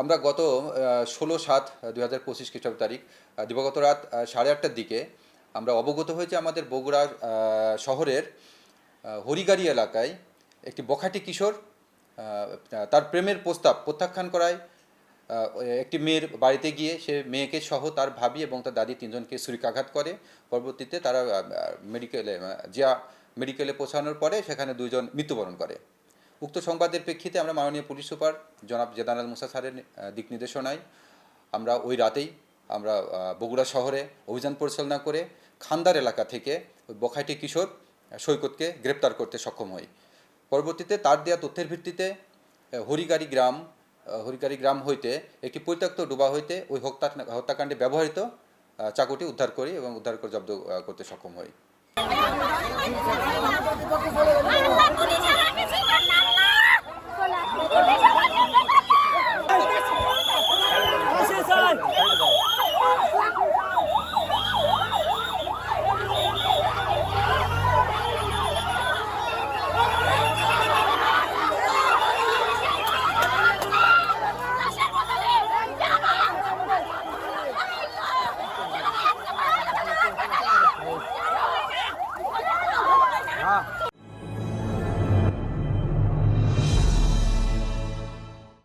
আমরা গত ষোলো সাত দুই হাজার পঁচিশ খ্রিস্টাব্দ তারিখ দিবাগত রাত সাড়ে আটটার দিকে আমরা অবগত হয়েছে আমাদের বগুড়া শহরের হরিগাড়ি এলাকায় একটি বখাটি কিশোর তার প্রেমের প্রস্তাব প্রত্যাখ্যান করায়। একটি মেয়ের বাড়িতে গিয়ে সে মেয়েকে সহ তার ভাবি এবং তার দাদি তিনজনকে ছুরিকাঘাত করে। পরবর্তীতে তারা মেডিকেলে জিয়া মেডিকেলে পৌঁছানোর পরে সেখানে দুজন মৃত্যুবরণ করে। উক্ত সংবাদের প্রেক্ষিতে আমরা মাননীয় পুলিশ সুপার জনাব জেদানাল মুসা স্যারের দিক নির্দেশনায় আমরা ওই রাতেই আমরা বগুড়া শহরে অভিযান পরিচালনা করে খান্দার এলাকা থেকে ওই বখাইটি কিশোর সৈকতকে গ্রেপ্তার করতে সক্ষম হই। পরবর্তীতে তার দেওয়া তথ্যের ভিত্তিতে হরিগাড়ি গ্রাম হরিগাড়ি গ্রাম হইতে একটি পরিত্যক্ত ডোবা হইতে ওই হত্যা হত্যাকাণ্ডে ব্যবহৃত চাকুটি উদ্ধার করি এবং উদ্ধার করে জব্দ করতে সক্ষম হই।